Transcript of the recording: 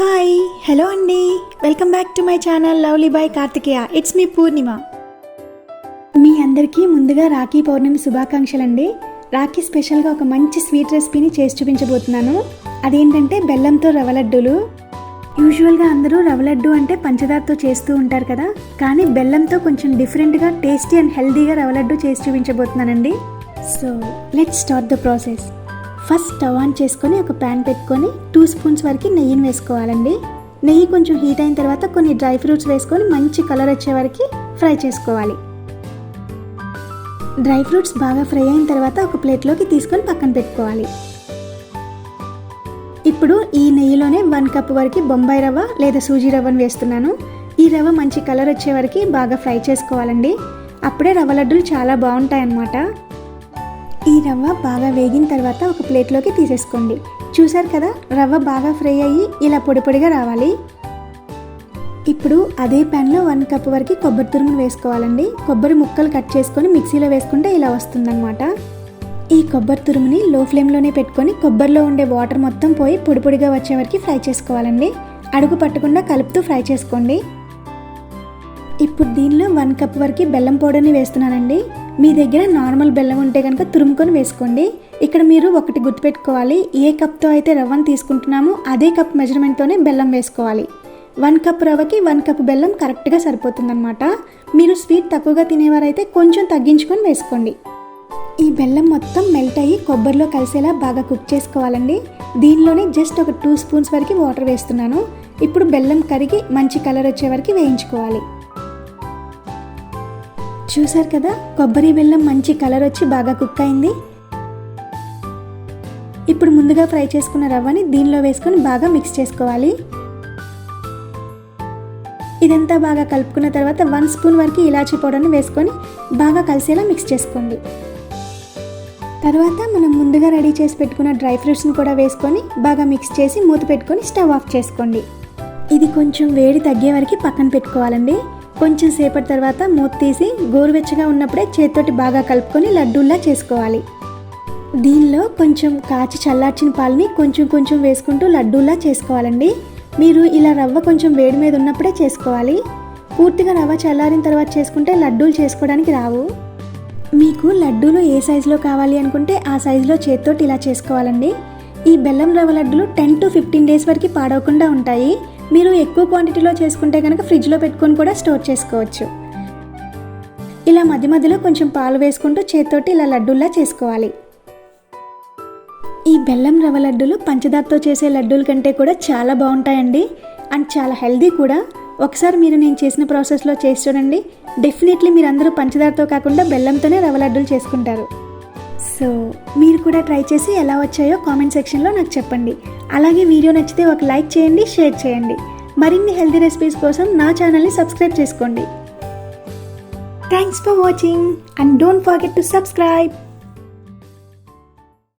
Hi hello అండి. Welcome back to my channel lovely boy Karthikeya. It's me Purnima. మీ అందరికీ ముందుగా రాఖీ పౌర్ణమి శుభాకాంక్షలు అండి రాఖీ స్పెషల్గా ఒక మంచి స్వీట్ రెసిపీని చేసి చూపించబోతున్నాను. అదేంటంటే బెల్లంతో రవ లడ్డూలు. యూజువల్గా అందరూ రవ్వ లడ్డు అంటే పంచదారతో చేస్తూ ఉంటారు కదా. కానీ బెల్లంతో కొంచెం డిఫరెంట్గా టేస్టీ అండ్ హెల్తీగా రవ లడ్డు చేసి చూపించబోతున్నానండి. So let's start the process first stove on చేసుకొని ఒక ప్యాన్ పెట్టుకొని టూ స్పూన్స్ వరకు నెయ్యిని వేసుకోవాలండి. నెయ్యి కొంచెం హీట్ అయిన తర్వాత కొన్ని డ్రై ఫ్రూట్స్ వేసుకొని మంచి కలర్ వచ్చే వరకు ఫ్రై చేసుకోవాలి. డ్రై ఫ్రూట్స్ బాగా ఫ్రై అయిన తర్వాత ఒక ప్లేట్లోకి తీసుకొని పక్కన పెట్టుకోవాలి. ఇప్పుడు ఈ నెయ్యిలోనే వన్ కప్ వరకు బొంబాయి రవ్వ లేదా సూజీ రవ్వను వేస్తున్నాను. ఈ రవ్వ మంచి కలర్ వచ్చే వరకు బాగా ఫ్రై చేసుకోవాలండి. అప్పుడే రవ్వ లడ్డూలు చాలా బాగుంటాయి అన్నమాట ఈ రవ్వ బాగా వేగిన తర్వాత ఒక ప్లేట్లోకి తీసేసుకోండి. చూసారు కదా రవ్వ బాగా ఫ్రై అయ్యి ఇలా పొడి పొడిగా రావాలి. ఇప్పుడు అదే ప్యాన్లో వన్ కప్ వరకు కొబ్బరి తురుమును వేసుకోవాలండి. కొబ్బరి ముక్కలు కట్ చేసుకొని మిక్సీలో వేసుకుంటే ఇలా వస్తుందన్నమాట. ఈ కొబ్బరి తురుముని లో ఫ్లేమ్లోనే పెట్టుకొని కొబ్బరిలో ఉండే వాటర్ మొత్తం పోయి పొడి పొడిగా వచ్చే వరకు ఫ్రై చేసుకోవాలండి. అడుగు పట్టకుండా కలుపుతూ ఫ్రై చేసుకోండి. ఇప్పుడు దీనిలో వన్ కప్ వరకు బెల్లం పౌడర్ని వేస్తున్నానండి. మీ దగ్గర నార్మల్ బెల్లం ఉంటే కనుక తురుముకొని వేసుకోండి. ఇక్కడ మీరు ఒకటి గుర్తుపెట్టుకోవాలి. ఏ కప్తో అయితే రవ్వను తీసుకుంటున్నామో అదే కప్ మెజర్మెంట్తోనే బెల్లం వేసుకోవాలి. వన్ కప్ రవ్వకి వన్ కప్ బెల్లం కరెక్ట్గా సరిపోతుందన్నమాట. మీరు స్వీట్ తక్కువగా తినేవారైతే కొంచెం తగ్గించుకొని వేసుకోండి. ఈ బెల్లం మొత్తం మెల్ట్ అయ్యి కొబ్బరిలో కలిసేలా బాగా కుక్ చేసుకోవాలండి. దీనిలోనే జస్ట్ ఒక టూ స్పూన్స్ వరకు వాటర్ వేస్తున్నాను. ఇప్పుడు బెల్లం కరిగి మంచి కలర్ వచ్చే వరకు వేయించుకోవాలి. చూసారు కదా? కొబ్బరి బెల్లం మంచి కలర్ వచ్చి బాగా కుక్ అయింది. ఇప్పుడు ముందుగా ఫ్రై చేసుకున్న రవ్వని దీనిలో వేసుకొని బాగా మిక్స్ చేసుకోవాలి. ఇదంతా బాగా కలుపుకున్న తర్వాత వన్ స్పూన్ వరకు ఇలాచీ పౌడర్ని వేసుకొని బాగా కలిసేలా మిక్స్ చేసుకోండి. తర్వాత మనం ముందుగా రెడీ చేసి పెట్టుకున్న డ్రై ఫ్రూట్స్ని కూడా వేసుకొని బాగా మిక్స్ చేసి మూత పెట్టుకొని స్టవ్ ఆఫ్ చేసుకోండి. ఇది కొంచెం వేడి తగ్గే వరకు పక్కన పెట్టుకోవాలండి. కొంచెం సేపటి తర్వాత మూత తీసి గోరువెచ్చగా ఉన్నప్పుడే చేతితోటి బాగా కలుపుకొని లడ్డూల్లా చేసుకోవాలి. దీనిలో కొంచెం కాచి చల్లార్చిన పాలని కొంచెం కొంచెం వేసుకుంటూ లడ్డూలా చేసుకోవాలండి. మీరు ఇలా రవ్వ కొంచెం వేడి మీద ఉన్నప్పుడే చేసుకోవాలి. పూర్తిగా రవ్వ చల్లారిన తర్వాత చేసుకుంటే లడ్డూలు చేసుకోవడానికి రావు. మీకు లడ్డూలు ఏ సైజులో కావాలి అనుకుంటే ఆ సైజులో చేతితోటి ఇలా చేసుకోవాలండి. ఈ బెల్లం రవ్వ లడ్డూలు టెన్ టు ఫిఫ్టీన్ డేస్ వరకు పాడవకుండా ఉంటాయి. మీరు ఎక్కువ క్వాంటిటీలో చేసుకుంటే కనుక ఫ్రిడ్జ్లో పెట్టుకొని కూడా స్టోర్ చేసుకోవచ్చు. ఇలా మధ్య మధ్యలో కొంచెం పాలు వేసుకుంటూ చేతితోటి ఇలా లడ్డూల్లా చేసుకోవాలి. ఈ బెల్లం రవ్వ లడ్డూలు పంచదారతో చేసే లడ్డూల కంటే కూడా చాలా బాగుంటాయండి. అండ్ చాలా హెల్దీ కూడా. ఒకసారి మీరు నేను చేసిన ప్రాసెస్లో చేసి చూడండి. డెఫినెట్లీ మీరు అందరూ పంచదారతో కాకుండా బెల్లంతోనే రవ్వ లడ్డూలు చేసుకుంటారు. సో మీరు కూడా ట్రై చేసి ఎలా వచ్చాయో కామెంట్ సెక్షన్లో నాకు చెప్పండి. అలాగే వీడియో నచ్చితే ఒక లైక్ చేయండి షేర్ చేయండి. మరిన్ని హెల్తీ రెసిపీస్ కోసం నా ఛానల్ని సబ్స్క్రైబ్ చేసుకోండి. Thanks for watching and don't forget to subscribe